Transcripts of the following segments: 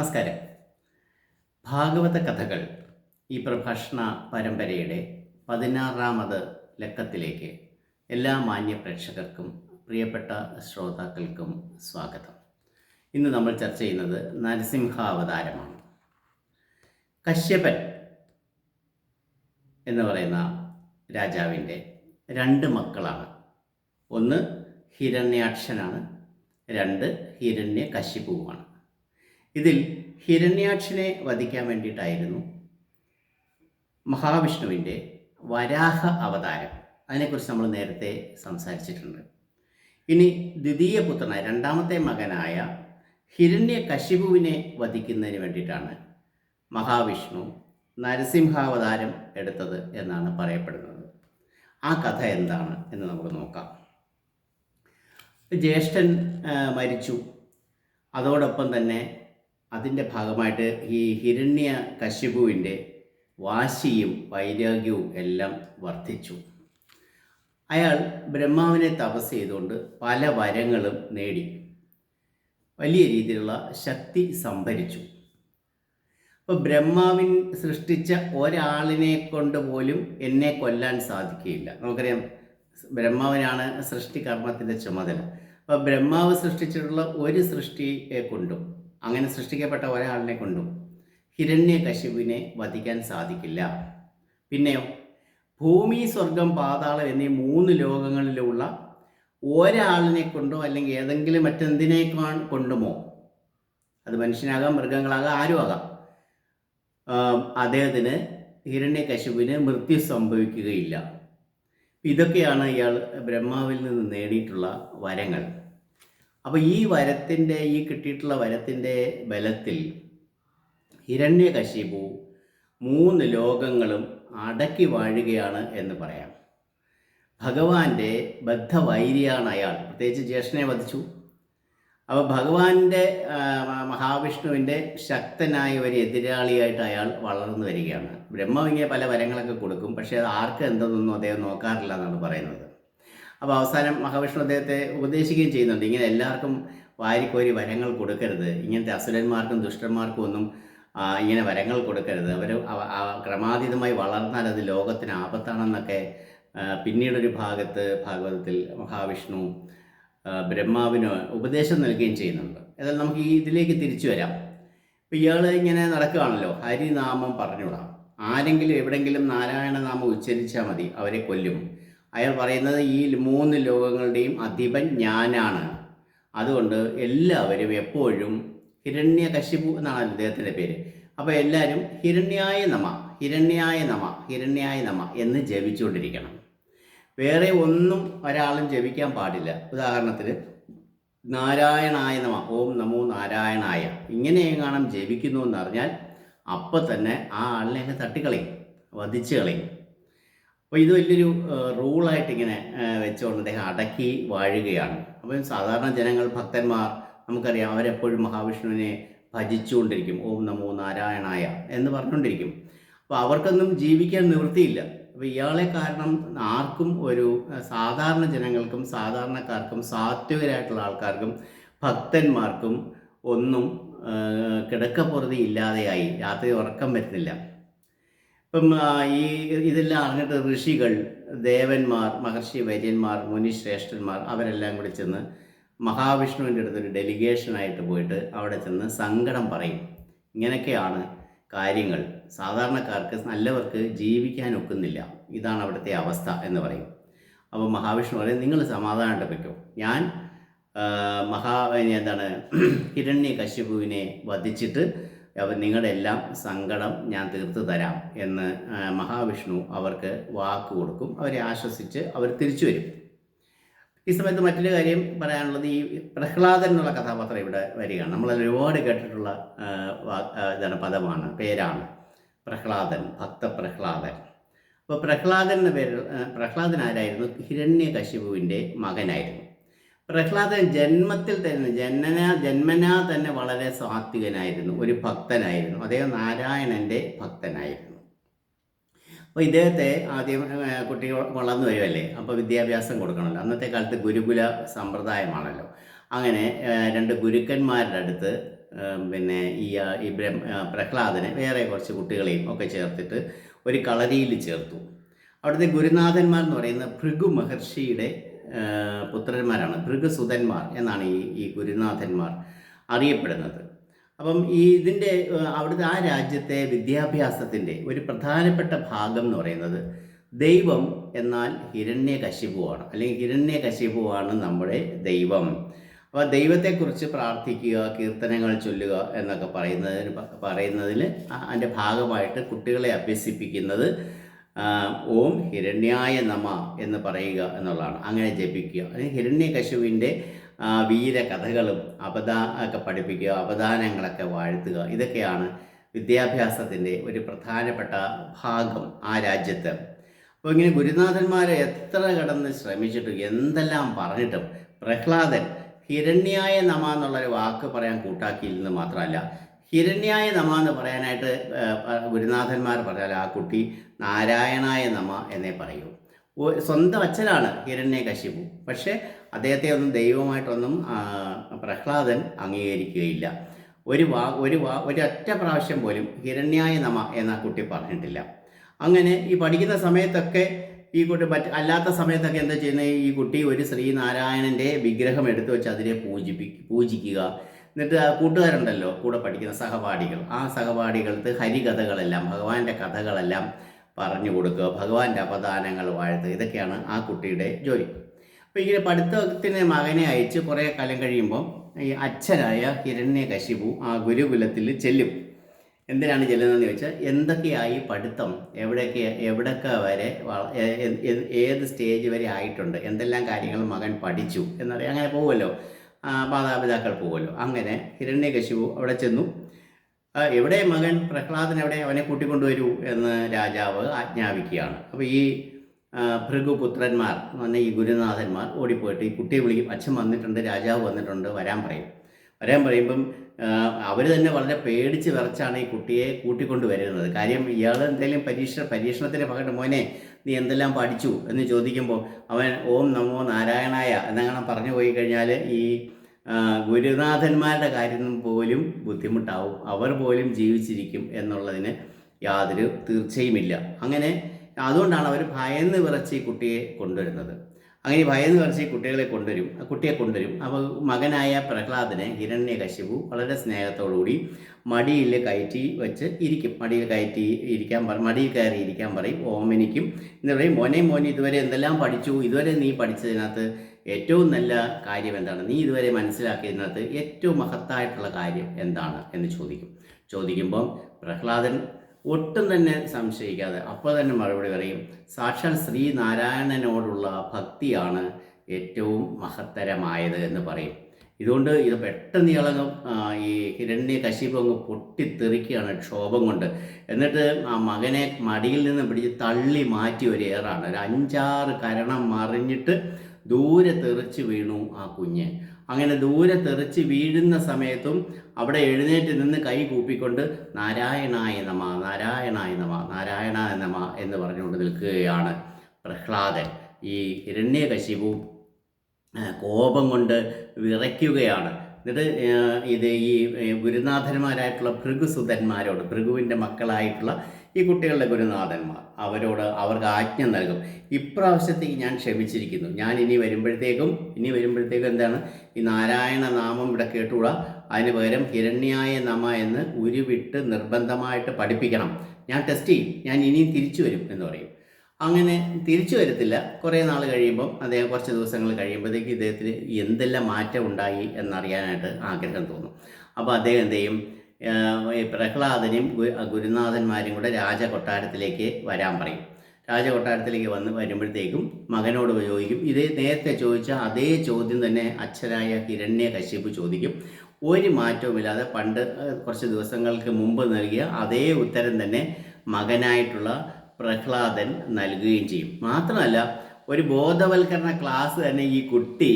നമസ്കാരം. ഭാഗവത കഥകൾ ഈ പ്രഭാഷണ പരമ്പരയുടെ പതിനാറാമത് ലക്കത്തിലേക്ക് എല്ലാ മാന്യ പ്രേക്ഷകർക്കും പ്രിയപ്പെട്ട ശ്രോതാക്കൾക്കും സ്വാഗതം. ഇന്ന് നമ്മൾ ചർച്ച ചെയ്യുന്നത് നരസിംഹാവതാരമാണ്. കശ്യപൻ എന്ന് പറയുന്ന രാജാവിന്റെ രണ്ട് മക്കളാണ്. ഒന്ന് ഹിരണ്യാക്ഷനാണ് രണ്ട് ഹിരണ്യ കശിപുവാണ് ഇതിൽ ഹിരണ്യാക്ഷനെ വധിക്കാൻ വേണ്ടിയിട്ടായിരുന്നു മഹാവിഷ്ണുവിന്റെ വരാഹ അവതാരം. അതിനെക്കുറിച്ച് നമ്മൾ നേരത്തെ സംസാരിച്ചിട്ടുണ്ട്. ഇനി ദ്വിതീയ പുത്രനായ രണ്ടാമത്തെ മകനായ ഹിരണ്യ കശിപുവിനെ വധിക്കുന്നതിന് വേണ്ടിയിട്ടാണ് മഹാവിഷ്ണു നരസിംഹാവതാരം എടുത്തത് എന്നാണ് പറയപ്പെടുന്നത്. ആ കഥ എന്താണ് എന്ന് നമുക്ക് നോക്കാം. ജ്യേഷ്ഠൻ മരിച്ചു. അതോടൊപ്പം തന്നെ അതിന്റെ ഭാഗമായിട്ട് ഈ ഹിരണ്യ കശിപുവിന്റെ വാശിയും വൈരാഗ്യവും എല്ലാം വർദ്ധിച്ചു. അയാൾ ബ്രഹ്മാവിനെ തപസ് ചെയ്തുകൊണ്ട് പല വരങ്ങളും നേടി. വലിയ രീതിയിലുള്ള ശക്തി സംഭരിച്ചു. അപ്പോൾ ബ്രഹ്മാവിൻ സൃഷ്ടിച്ച ഒരാളിനെ കൊണ്ട് പോലും എന്നെ കൊല്ലാൻ സാധിക്കുകയില്ല. നമുക്കറിയാം ബ്രഹ്മാവിനാണ് സൃഷ്ടികർമ്മത്തിന്റെ ചുമതല. അപ്പോൾ ബ്രഹ്മാവ് സൃഷ്ടിച്ചിട്ടുള്ള ഒരു സൃഷ്ടിയെ കൊണ്ടും അങ്ങനെ സൃഷ്ടിക്കപ്പെട്ട ഒരാളിനെ കൊണ്ടും ഹിരണ്യ കശുവിനെ വധിക്കാൻ സാധിക്കില്ല. പിന്നെയോ ഭൂമി സ്വർഗം പാതാളം എന്നീ മൂന്ന് ലോകങ്ങളിലുള്ള ഒരാളിനെ കൊണ്ടോ അല്ലെങ്കിൽ ഏതെങ്കിലും മറ്റെന്തിനെ കൊണ്ടുമോ? അത് മനുഷ്യനാകാം മൃഗങ്ങളാകാം ആരും ആകാം ആം, അദ്ദേഹത്തിന് ഹിരണ്യ കശുവിന് മൃത്യു സംഭവിക്കുകയില്ല. ഇതൊക്കെയാണ് ഇയാൾ ബ്രഹ്മാവിൽ നിന്ന് നേടിയിട്ടുള്ള വരങ്ങൾ. അപ്പോൾ ഈ വരത്തിന്റെ ഈ കിട്ടിയിട്ടുള്ള വരത്തിന്റെ ബലത്തിൽ ഹിരണ്യകശിപു മൂന്ന് ലോകങ്ങളും അടക്കി വാഴുകയാണ് എന്ന് പറയാം. ഭഗവാന്റെ ബദ്ധവൈരിയാണ് അയാൾ. പ്രത്യേകിച്ച് ജ്യേഷ്ഠനെ വധിച്ചു. അപ്പോൾ ഭഗവാന്റെ മഹാവിഷ്ണുവിന്റെ ശക്തനായ ഒരു എതിരാളിയായിട്ട് അയാൾ വളർന്നു വരികയാണ്. ബ്രഹ്മവിങ്ങിയ പല വരങ്ങളൊക്കെ കൊടുക്കും പക്ഷേ അത് ആർക്ക് എന്തെന്നൊന്നും അദ്ദേഹം നോക്കാറില്ല എന്നാണ് പറയുന്നത്. അപ്പോൾ അവസാനം മഹാവിഷ്ണു അദ്ദേഹത്തെ ഉപദേശിക്കുകയും ചെയ്യുന്നുണ്ട്. ഇങ്ങനെ എല്ലാവർക്കും വാരിക്കോരി വരങ്ങൾ കൊടുക്കരുത്. ഇങ്ങനത്തെ അസുരന്മാർക്കും ദുഷ്ടന്മാർക്കും ഒന്നും ഇങ്ങനെ വരങ്ങൾ കൊടുക്കരുത്. അവർ ക്രമാതീതമായി വളർന്നാൽ അത് ലോകത്തിന് ആപത്താണെന്നൊക്കെ പിന്നീടൊരു ഭാഗത്ത് ഭാഗവതത്തിൽ മഹാവിഷ്ണു ബ്രഹ്മാവിന് ഉപദേശം നൽകുകയും ചെയ്യുന്നുണ്ട്. എന്നാൽ നമുക്ക് ഈ ഇതിലേക്ക് തിരിച്ചു വരാം. ഇപ്പം ഇയാൾ ഇങ്ങനെ നടക്കുകയാണല്ലോ. ഹരിനാമം പറഞ്ഞുവിടാം. ആരെങ്കിലും എവിടെങ്കിലും നാരായണ നാമം ഉച്ചരിച്ചാൽ മതി. അവരെ കൊല്ലും. അയാൾ പറയുന്നത് ഈ മൂന്ന് ലോകങ്ങളുടെയും അധിപൻ ഞാനാണ്. അതുകൊണ്ട് എല്ലാവരും എപ്പോഴും ഹിരണ്യ കശിപു എന്നാണ് അദ്ദേഹത്തിന്റെ പേര്. അപ്പോൾ എല്ലാവരും ഹിരണ്യായ നമ ഹിരണ്യായ നമ ഹിരണ്യായ നമ എന്ന് ജപിച്ചുകൊണ്ടിരിക്കണം. വേറെ ഒന്നും ഒരാളും ജപിക്കാൻ പാടില്ല. ഉദാഹരണത്തിന് നാരായണായ നമ ഓം നമോ നാരായണായ ഇങ്ങനെ എങ്ങാനും ജപിക്കുന്നു എന്നറിഞ്ഞാൽ അപ്പം തന്നെ ആ ആളിനെ തട്ടിക്കളയും വധിച്ചു കളയും. അപ്പോൾ ഇത് വലിയൊരു റൂളായിട്ട് ഇങ്ങനെ വെച്ചുകൊണ്ട് അദ്ദേഹം അടക്കി വാഴുകയാണ്. അപ്പം സാധാരണ ജനങ്ങൾ ഭക്തന്മാർ നമുക്കറിയാം അവരെപ്പോഴും മഹാവിഷ്ണുവിനെ ഭജിച്ചുകൊണ്ടിരിക്കും. ഓം നമോ നാരായണായ എന്ന് പറഞ്ഞുകൊണ്ടിരിക്കും. അപ്പോൾ അവർക്കൊന്നും ജീവിക്കാൻ നിവൃത്തിയില്ല. അപ്പോൾ ഇയാളെ കാരണം ആർക്കും ഒരു സാധാരണ ജനങ്ങൾക്കും സാധാരണക്കാർക്കും സാത്വികരായിട്ടുള്ള ആൾക്കാർക്കും ഭക്തന്മാർക്കും ഒന്നും കിടക്കപ്പുറതി ഇല്ലാതെയായി രാത്രി ഉറക്കം വരുന്നില്ല. ഇപ്പം ഈ ഇതെല്ലാം അറിഞ്ഞിട്ട് ഋഷികൾ ദേവന്മാർ മഹർഷി വര്യന്മാർ മുനിശ്രേഷ്ഠന്മാർ അവരെല്ലാം കൂടി ചെന്ന് മഹാവിഷ്ണുവിന്റെ അടുത്തൊരു ഡെലിഗേഷനായിട്ട് പോയിട്ട് അവിടെ ചെന്ന് സങ്കടം പറയും. ഇങ്ങനെയൊക്കെയാണ് കാര്യങ്ങൾ. സാധാരണക്കാർക്ക് നല്ലവർക്ക് ജീവിക്കാൻ ഒക്കുന്നില്ല. ഇതാണ് അവിടുത്തെ അവസ്ഥ എന്ന് പറയും. അപ്പോൾ മഹാവിഷ്ണു പറയും നിങ്ങൾ സമാധാനമായിട്ട് വയ്ക്കും ഞാൻ മഹാ എന്താണ് ഹിരണ്യ കശ്യപുവിനെ വധിച്ചിട്ട് അവർ നിങ്ങളുടെ എല്ലാം സങ്കടം ഞാൻ തീർത്തു തരാം എന്ന് മഹാവിഷ്ണു അവർക്ക് വാക്ക് കൊടുക്കും. അവരെ ആശ്വസിച്ച് അവർ തിരിച്ചു വരും. ഈ സമയത്ത് മറ്റൊരു കാര്യം പറയാനുള്ളത് ഈ പ്രഹ്ലാദൻ എന്നുള്ള കഥാപാത്രം ഇവിടെ വരികയാണ്. നമ്മൾ ഒരുപാട് കേട്ടിട്ടുള്ള ഇതാണ് പദമാണ് പേരാണ്. പ്രഹ്ലാദൻ ഭക്ത പ്രഹ്ലാദൻ അപ്പോൾ പ്രഹ്ലാദൻ എന്ന പേര് പ്രഹ്ലാദൻ ആരായിരുന്നു? ഹിരണ്യകശിപുവിന്റെ മകനായിരുന്നു. പ്രഹ്ലാദൻ ജന്മത്തിൽ തന്നെ ജനന ജന്മനാ തന്നെ വളരെ സാത്വികനായിരുന്നു ഒരു ഭക്തനായിരുന്നു. അദ്ദേഹം നാരായണന്റെ ഭക്തനായിരുന്നു. അപ്പോൾ ഇദ്ദേഹത്തെ ആദ്യം കുട്ടികൾ കുട്ടി വളർന്നു വരുമല്ലേ അപ്പോൾ വിദ്യാഭ്യാസം കൊടുക്കണമല്ലോ. അന്നത്തെ കാലത്ത് ഗുരുകുല സമ്പ്രദായമാണല്ലോ. അങ്ങനെ രണ്ട് ഗുരുക്കന്മാരുടെ അടുത്ത് പിന്നെ ഈ ഈ പ്രഹ്ലാദനെ വേറെ കുറച്ച് കുട്ടികളെയും ഒക്കെ ചേർത്തിട്ട് ഒരു കളരിയിൽ ചേർത്തു. അവിടുത്തെ ഗുരുനാഥന്മാർ എന്ന് പറയുന്ന ഭൃഗു മഹർഷിയുടെ പുത്രന്മാരാണ്. ഭൃഗസുതന്മാർ എന്നാണ് ഈ ഈ ഗുരുനാഥന്മാർ അറിയപ്പെടുന്നത്. അപ്പം ഈ ഇതിന്റെ അവിടുത്തെ ആ രാജ്യത്തെ വിദ്യാഭ്യാസത്തിന്റെ ഒരു പ്രധാനപ്പെട്ട ഭാഗം എന്ന് പറയുന്നത് ദൈവം എന്നാൽ ഹിരണ്യകശിപുവാണ്. അല്ലെങ്കിൽ ഹിരണ്യകശിപുവാണ് നമ്മുടെ ദൈവം. അപ്പോൾ ദൈവത്തെക്കുറിച്ച് പ്രാർത്ഥിക്കുക കീർത്തനങ്ങൾ ചൊല്ലുക എന്നൊക്കെ പറയുന്നതിന് പറയുന്നതിൽ അതിന്റെ ഭാഗമായിട്ട് കുട്ടികളെ അഭ്യസിപ്പിക്കുന്നത് ഓം ഹിരണ്യായ നമ എന്ന് പറയുക എന്നുള്ളതാണ്. അങ്ങനെ ജപിക്കുക. അല്ലെങ്കിൽ ഹിരണ്യകശുവിന്റെ വീരകഥകളും അപദാ ഒക്കെ പഠിപ്പിക്കുക അപദാനങ്ങളൊക്കെ വാഴ്ത്തുക ഇതൊക്കെയാണ് വിദ്യാഭ്യാസത്തിന്റെ ഒരു പ്രധാനപ്പെട്ട ഭാഗം ആ രാജ്യത്ത്. അപ്പോൾ ഇങ്ങനെ ഗുരുനാഥന്മാരെ എത്ര കടന്ന് ശ്രമിച്ചിട്ടും എന്തെല്ലാം പറഞ്ഞിട്ടും പ്രഹ്ലാദൻ ഹിരണ്യായ നമ എന്നുള്ളൊരു വാക്ക് പറയാൻ കൂട്ടാക്കിയില്ലെന്ന് മാത്രമല്ല ഹിരണ്യായ നമ എന്ന് പറയാനായിട്ട് ഗുരുനാഥന്മാർ പറഞ്ഞാൽ ആ കുട്ടി നാരായണായ നമ എന്നേ പറയൂ. സ്വന്തം അച്ഛനാണ് ഹിരണ്യകശിപു പക്ഷേ അദ്ദേഹത്തെ ഒന്നും ദൈവമായിട്ടൊന്നും പ്രഹ്ലാദൻ അംഗീകരിക്കുകയില്ല. ഒരു വാ ഒരു വാ ഒരൊറ്റ പ്രാവശ്യം പോലും ഹിരണ്യായ നമ എന്ന കുട്ടി പറഞ്ഞിട്ടില്ല. അങ്ങനെ ഈ പഠിക്കുന്ന സമയത്തൊക്കെ ഈ കുട്ടി മറ്റ് അല്ലാത്ത സമയത്തൊക്കെ എന്താ ചെയ്യുന്നത്? ഈ കുട്ടി ഒരു ശ്രീനാരായണന്റെ വിഗ്രഹം എടുത്തു വെച്ച് അതിനെ പൂജിപ്പി പൂജിക്കുക. എന്നിട്ട് ആ കൂട്ടുകാരുണ്ടല്ലോ കൂടെ പഠിക്കുന്ന സഹപാഠികൾ. ആ സഹപാഠികൾക്ക് ഹരികഥകളെല്ലാം ഭഗവാന്റെ കഥകളെല്ലാം പറഞ്ഞു കൊടുക്കുക ഭഗവാന്റെ അപദാനങ്ങൾ വാഴ്ത്തുക ഇതൊക്കെയാണ് ആ കുട്ടിയുടെ ജോലി. അപ്പോൾ ഇങ്ങനെ പഠിത്തത്തിന് മകനെ അയച്ച് കുറേ കാലം കഴിയുമ്പോൾ ഈ അച്ഛനായ ഹിരണ്യകശിപു ആ ഗുരുകുലത്തിൽ ചെല്ലും. എന്തിനാണ് ചെല്ലുന്നതെന്ന് ചോദിച്ചാൽ എന്തൊക്കെയായി പഠിത്തം എവിടെയൊക്കെ എവിടൊക്കെ വരെ ഏത് സ്റ്റേജ് വരെ ആയിട്ടുണ്ട് എന്തെല്ലാം കാര്യങ്ങൾ മകൻ പഠിച്ചു എന്നറിയാം. അങ്ങനെ പോകുമല്ലോ. മാതാപിതാക്കൾ പോകുമല്ലോ. അങ്ങനെ ഹിരണ്യകശിപു അവിടെ ചെന്നു. എവിടെ മകൻ പ്രഹ്ലാദൻ എവിടെ അവനെ കൂട്ടിക്കൊണ്ടുവരൂ എന്ന് രാജാവ് ആജ്ഞാപിക്കുകയാണ്. അപ്പോൾ ഈ ഭൃഗുപുത്രന്മാർ പറഞ്ഞ ഈ ഗുരുനാഥന്മാർ ഓടിപ്പോയിട്ട് ഈ കുട്ടിയെ വിളിക്കും അച്ഛൻ വന്നിട്ടുണ്ട് രാജാവ് വന്നിട്ടുണ്ട് വരാൻ പറയും. വരാൻ പറയുമ്പം അവർ തന്നെ വളരെ പേടിച്ച് വിറച്ചാണ് ഈ കുട്ടിയെ കൂട്ടിക്കൊണ്ട് വരുന്നത് കാര്യം ഇയാൾ എന്തെങ്കിലും പരീക്ഷ പരീക്ഷണത്തിന്റെ പകരം മോനെ നീ എന്തെല്ലാം പഠിച്ചു എന്ന് ചോദിക്കുമ്പോൾ അവൻ ഓം നമോ നാരായണായ എന്നങ്ങനെ പറഞ്ഞു പോയി കഴിഞ്ഞാൽ ഈ ഗുരുനാഥന്മാരുടെ കാര്യം പോലും ബുദ്ധിമുട്ടാവും. അവർ പോലും ജീവിച്ചിരിക്കും എന്നുള്ളതിന് യാതൊരു തീർച്ചയുമില്ല. അങ്ങനെ അതുകൊണ്ടാണ് അവർ ഭയന്ന് വിറച്ച് ഈ കുട്ടിയെ കൊണ്ടുവരുന്നത്. അങ്ങനെ ഭയന്ന് വിറച്ച് കുട്ടികളെ കൊണ്ടുവരും. ആ കുട്ടിയെ കൊണ്ടുവരും. അപ്പോൾ മകനായ പ്രഹ്ലാദനെ ഹിരണ്യകശിപു വളരെ സ്നേഹത്തോടുകൂടി മടിയിൽ കയറ്റി വെച്ച് ഇരിക്കും. മടിയിൽ കയറ്റി ഇരിക്കാൻ പറ മടിയിൽ കയറി ഇരിക്കാൻ പറയും. ഓമനിക്കും എന്ന് പറയും മോനെ മോനെ ഇതുവരെ എന്തെല്ലാം പഠിച്ചു? ഇതുവരെ നീ പഠിച്ചതിനകത്ത് ഏറ്റവും നല്ല കാര്യം എന്താണ്? നീ ഇതുവരെ മനസ്സിലാക്കിയതിനകത്ത് ഏറ്റവും മഹത്തായിട്ടുള്ള കാര്യം എന്താണ്? എന്ന് ചോദിക്കും. ചോദിക്കുമ്പം പ്രഹ്ലാദൻ ഒട്ടും തന്നെ സംശയിക്കാതെ അപ്പോൾ തന്നെ മറുപടി പറയും സാക്ഷാൽ ശ്രീനാരായണനോടുള്ള ഭക്തിയാണ് ഏറ്റവും മഹത്തരമായത് എന്ന് പറയും. ഇതുകൊണ്ട് ഇത് പെട്ടെന്ന് ഇളകും ഈ ഹിരണ്യ കശിപ്പ് അങ്ങ് പൊട്ടിത്തെറിക്കുകയാണ് ക്ഷോഭം കൊണ്ട്. എന്നിട്ട് ആ മകനെ മടിയിൽ നിന്ന് പിടിച്ച് തള്ളി മാറ്റി ഒരു ഏറാണ്. ഒരു അഞ്ചാറ് കരണം മറിഞ്ഞിട്ട് ദൂരെ തെറിച്ച് വീണു ആ കുഞ്ഞ്. അങ്ങനെ ദൂരെ തെറിച്ച് വീഴുന്ന സമയത്തും അവിടെ എഴുന്നേറ്റ് നിന്ന് കൈ കൂപ്പിക്കൊണ്ട് നാരായണായ നമ നാരായണായ നമ നാരായണായ നമ എന്ന് പറഞ്ഞുകൊണ്ട് നിൽക്കുകയാണ് പ്രഹ്ലാദൻ. ഈ ഹിരണ്യകശിപു കോപം കൊണ്ട് വിറയ്ക്കുകയാണ്. എന്നിട്ട് ഇത് ഈ ഗുരുനാഥന്മാരായിട്ടുള്ള ഭൃഗുസുതന്മാരോട് ഭൃഗുവിന്റെ മക്കളായിട്ടുള്ള ഈ കുട്ടികളുടെ ഗുരുനാഥന്മാർ അവരോട് അവർക്ക് ആജ്ഞ നൽകും. ഇപ്രാവശ്യത്തേക്ക് ഞാൻ ക്ഷമിച്ചിരിക്കുന്നു. ഞാൻ ഇനി വരുമ്പോഴത്തേക്കും ഇനി വരുമ്പോഴത്തേക്കും എന്താണ്? ഈ നാരായണ നാമം ഇവിടെ കേട്ടുകൂടാ അതിന് പകരം ഹിരണ്യായ നമ എന്ന് ഉരുവിട്ട് നിർബന്ധമായിട്ട് പഠിപ്പിക്കണം. ഞാൻ ടെസ്റ്റ് ചെയ്യും. ഞാൻ ഇനിയും തിരിച്ചു വരും എന്ന് പറയും. അങ്ങനെ തിരിച്ചു വരത്തില്ല. കുറേ നാൾ കഴിയുമ്പം അദ്ദേഹം കുറച്ച് ദിവസങ്ങൾ കഴിയുമ്പോഴത്തേക്ക് ഇദ്ദേഹത്തിന് എന്തെല്ലാം മാറ്റം ഉണ്ടായി എന്നറിയാനായിട്ട് ആഗ്രഹം തോന്നും. അപ്പോൾ അദ്ദേഹം എന്ത് ചെയ്യും? പ്രഹ്ലാദനെയും ഗുരുനാഥന്മാരും കൂടെ രാജകൊട്ടാരത്തിലേക്ക് വരാൻ പറയും. രാജകൊട്ടാരത്തിലേക്ക് വന്ന് വരുമ്പോഴത്തേക്കും മകനോട് ചോദിക്കും. ഇതേ നേരത്തെ ചോദിച്ച അതേ ചോദ്യം തന്നെ അച്ഛനായ ഹിരണ്യ കശ്യപ് ചോദിക്കും. ഒരു മാറ്റവുമില്ലാതെ പണ്ട് കുറച്ച് ദിവസങ്ങൾക്ക് മുമ്പ് നൽകിയ അതേ ഉത്തരം തന്നെ മകനായിട്ടുള്ള പ്രഹ്ലാദൻ നൽകുകയും ചെയ്യും. മാത്രമല്ല ഒരു ബോധവൽക്കരണ ക്ലാസ് തന്നെ ഈ കുട്ടി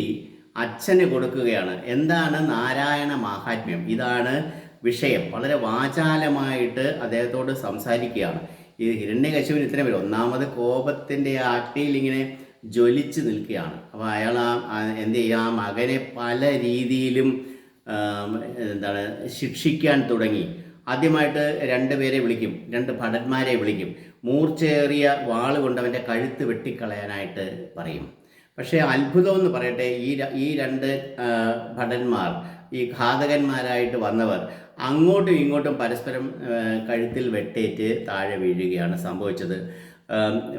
അച്ഛന് കൊടുക്കുകയാണ്. എന്താണ് നാരായണ മാഹാത്മ്യം? ഇതാണ് വിഷയം. വളരെ വാചാലമായിട്ട് അദ്ദേഹത്തോട് സംസാരിക്കുകയാണ്. ഈ ഹിരണ്യകശുവിന് ഇത്രയും വരും ഒന്നാമത് കോപത്തിന്റെ ആട്ടിയിൽ ഇങ്ങനെ ജ്വലിച്ച് നിൽക്കുകയാണ്. അപ്പോൾ അയാൾ ആ എന്ത് ചെയ്യുക ആ മകനെ പല രീതിയിലും എന്താണ് ശിക്ഷിക്കാൻ തുടങ്ങി. ആദ്യമായിട്ട് രണ്ട് പേരെ വിളിക്കും. രണ്ട് ഭടന്മാരെ വിളിക്കും. മൂർച്ചേറിയ വാൾ കൊണ്ട് അവന്റെ കഴുത്ത് വെട്ടിക്കളയാനായിട്ട് പറയും. പക്ഷേ അത്ഭുതം എന്ന് പറയട്ടെ ഈ ഈ രണ്ട് ഭടന്മാർ ഈ ഘാതകന്മാരായിട്ട് വന്നവർ അങ്ങോട്ടും ഇങ്ങോട്ടും പരസ്പരം കഴുത്തിൽ വെട്ടേറ്റ് താഴെ വീഴുകയാണ് സംഭവിച്ചത്.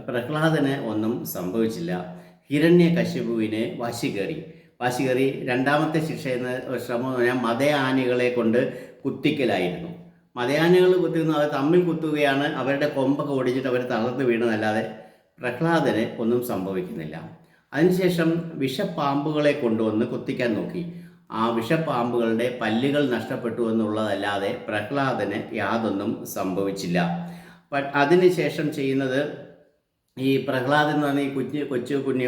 പ്രഹ്ലാദന് ഒന്നും സംഭവിച്ചില്ല. ഹിരണ്യ കശ്യപുവിന് വാശി കയറി വാശി കയറി രണ്ടാമത്തെ ശിക്ഷ എന്ന ശ്രമം മതയാനികളെ കൊണ്ട് കുത്തിക്കലായിരുന്നു. മതയാനികൾ കുത്തുന്ന അവർ തമ്മിൽ കുത്തുകയാണ്. അവരുടെ കൊമ്പൊക്കെ ഓടിച്ചിട്ട് അവർ തളർന്ന് വീണതല്ലാതെ പ്രഹ്ലാദന് ഒന്നും സംഭവിക്കുന്നില്ല. അതിനുശേഷം വിഷപ്പാമ്പുകളെ കൊണ്ടുവന്ന് കുത്തിക്കാൻ നോക്കി. ആ വിഷപ്പാമ്പുകളുടെ പല്ലുകൾ നഷ്ടപ്പെട്ടു എന്നുള്ളതല്ലാതെ പ്രഹ്ലാദന് യാതൊന്നും സംഭവിച്ചില്ല. അതിനുശേഷം ചെയ്യുന്നത് ഈ പ്രഹ്ലാദൻ എന്ന് പറഞ്ഞ ഈ കുഞ്ഞ് കൊച്ചു കുഞ്ഞ്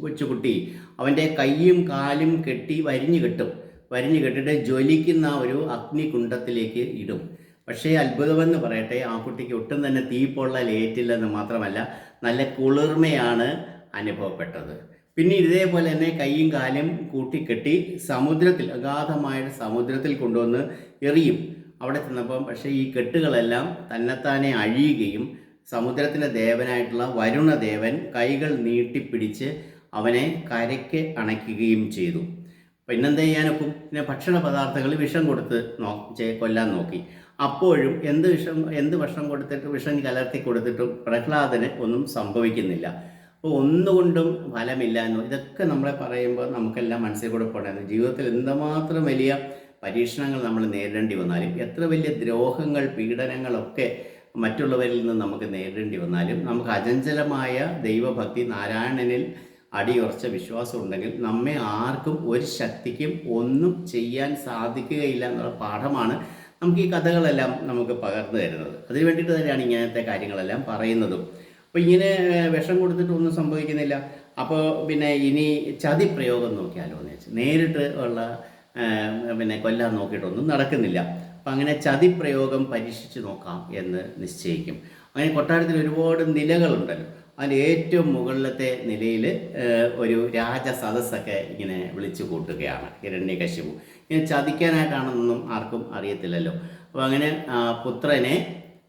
കൊച്ചുകുട്ടി അവന്റെ കൈയും കാലും കെട്ടി വരിഞ്ഞു കെട്ടും. വരിഞ്ഞു കെട്ടിട്ട് ജ്വലിക്കുന്ന ഒരു അഗ്നികുണ്ഡത്തിലേക്ക് ഇടും. പക്ഷേ അത്ഭുതമെന്ന് പറയട്ടെ ആ കുട്ടിക്ക് ഒട്ടും തന്നെ തീപ്പൊള്ളൽ ഏറ്റില്ലെന്ന് മാത്രമല്ല നല്ല കുളിർമയാണ് അനുഭവപ്പെട്ടത്. പിന്നെ ഇതേപോലെ തന്നെ കൈയും കാലും കൂട്ടിക്കെട്ടി സമുദ്രത്തിൽ അഗാധമായ സമുദ്രത്തിൽ കൊണ്ടുവന്ന് എറിയും. അവിടെ ചെന്നപ്പം പക്ഷേ ഈ കെട്ടുകളെല്ലാം തന്നെത്താനെ അഴിയുകയും സമുദ്രത്തിന്റെ ദേവനായിട്ടുള്ള വരുണദേവൻ കൈകൾ നീട്ടിപ്പിടിച്ച് അവനെ കരയ്ക്ക് അണയ്ക്കുകയും ചെയ്തു. പിന്നെന്താ ചെയ്യാനൊക്കും? പിന്നെ ഭക്ഷണ പദാർത്ഥങ്ങൾ വിഷം കൊടുത്ത് നോ കൊല്ലാൻ നോക്കി. അപ്പോഴും എന്ത് വിഷം എന്ത് വിഷം കൊടുത്തിട്ട് വിഷം കലർത്തി കൊടുത്തിട്ടും പ്രഹ്ലാദന് ഒന്നും സംഭവിക്കുന്നില്ല. അപ്പോൾ ഒന്നുകൊണ്ടും ഫലമില്ല എന്ന് ഇതൊക്കെ നമ്മളെ പറയുമ്പോൾ നമുക്കെല്ലാം മനസ്സിൽ കൂടെ പോകണമായിരുന്നു ജീവിതത്തിൽ എന്തുമാത്രം വലിയ പരീക്ഷണങ്ങൾ നമ്മൾ നേരിടേണ്ടി വന്നാലും എത്ര വലിയ ദ്രോഹങ്ങൾ പീഡനങ്ങളൊക്കെ മറ്റുള്ളവരിൽ നിന്ന് നമുക്ക് നേരിടേണ്ടി വന്നാലും നമുക്ക് അചഞ്ചലമായ ദൈവഭക്തി നാരായണനിൽ അടിയുറച്ച വിശ്വാസം ഉണ്ടെങ്കിൽ നമ്മെ ആർക്കും ഒരു ശക്തിക്കും ഒന്നും ചെയ്യാൻ സാധിക്കുകയില്ല എന്നുള്ള പാഠമാണ് നമുക്ക് ഈ കഥകളെല്ലാം നമുക്ക് പകർന്നു തരുന്നത്. അതിന് വേണ്ടിയിട്ട് തന്നെയാണ് ഇങ്ങനത്തെ കാര്യങ്ങളെല്ലാം പറയുന്നതും. അപ്പോൾ ഇങ്ങനെ വിഷം കൊടുത്തിട്ടൊന്നും സംഭവിക്കുന്നില്ല. അപ്പോൾ പിന്നെ ഇനി ചതി പ്രയോഗം നോക്കിയാലോ എന്ന് വെച്ചാൽ നേരിട്ട് ഉള്ള പിന്നെ കൊല്ലാൻ നോക്കിയിട്ടൊന്നും നടക്കുന്നില്ല. അപ്പം അങ്ങനെ ചതി പ്രയോഗം പരീക്ഷിച്ച് നോക്കാം എന്ന് നിശ്ചയിക്കും. അങ്ങനെ കൊട്ടാരത്തിൽ ഒരുപാട് നിലകളുണ്ടല്ലോ. അതിന്റെ ഏറ്റവും മുകളിലത്തെ നിലയിൽ ഒരു രാജസദസ്സൊക്കെ ഇങ്ങനെ വിളിച്ചു കൂട്ടുകയാണ് ഹിരണ്യകശിപു. ഇങ്ങനെ ചതിക്കാനായിട്ടാണെന്നൊന്നും ആർക്കും അറിയത്തില്ലല്ലോ. അപ്പോൾ അങ്ങനെ പുത്രനെ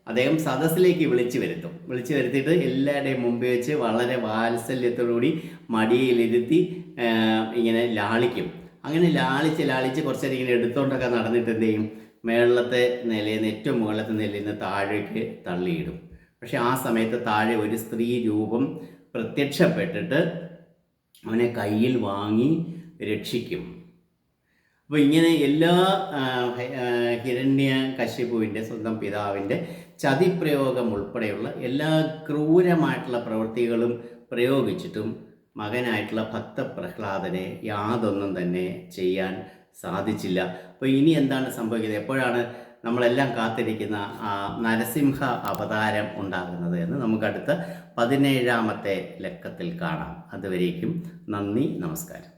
അദ്ദേഹം സദസ്സിലേക്ക് വിളിച്ചു വരുത്തും. വിളിച്ചു വരുത്തിയിട്ട് എല്ലാവരുടെയും മുമ്പ് വെച്ച് വളരെ വാത്സല്യത്തോടുകൂടി മടിയിലിരുത്തി ഇങ്ങനെ ലാളിക്കും. അങ്ങനെ ലാളിച്ച് ലാളിച്ച് കുറച്ചേരം ഇങ്ങനെ എടുത്തോണ്ടൊക്കെ നടന്നിട്ട് എന്ത് ചെയ്യും? മേളത്തെ നിലയിൽ നിന്ന് ഏറ്റവും മുകളിലത്തെ നിലയിൽ നിന്ന് താഴേക്ക് തള്ളിയിടും. പക്ഷെ ആ സമയത്ത് താഴെ ഒരു സ്ത്രീ രൂപം പ്രത്യക്ഷപ്പെട്ടിട്ട് അവനെ കയ്യിൽ വാങ്ങി രക്ഷിക്കും. അപ്പോൾ ഇങ്ങനെ എല്ലാ ഹിരണ്യ കശ്യപുവിന്റെ സ്വന്തം പിതാവിന്റെ ചതിപ്രയോഗം ഉൾപ്പെടെയുള്ള എല്ലാ ക്രൂരമായിട്ടുള്ള പ്രവൃത്തികളും പ്രയോഗിച്ചിട്ടും മകനായിട്ടുള്ള ഭക്തപ്രഹ്ലാദനെ യാതൊന്നും തന്നെ ചെയ്യാൻ സാധിച്ചില്ല. അപ്പോൾ ഇനി എന്താണ് സംഭവിക്കുന്നത്? എപ്പോഴാണ് നമ്മളെല്ലാം കാത്തിരിക്കുന്ന ആ നരസിംഹ അവതാരം ഉണ്ടാകുന്നത് എന്ന് നമുക്ക് അടുത്ത പതിനേഴാമത്തെ ലക്കത്തിൽ കാണാം. അതുവരേക്കും നന്ദി നമസ്കാരം.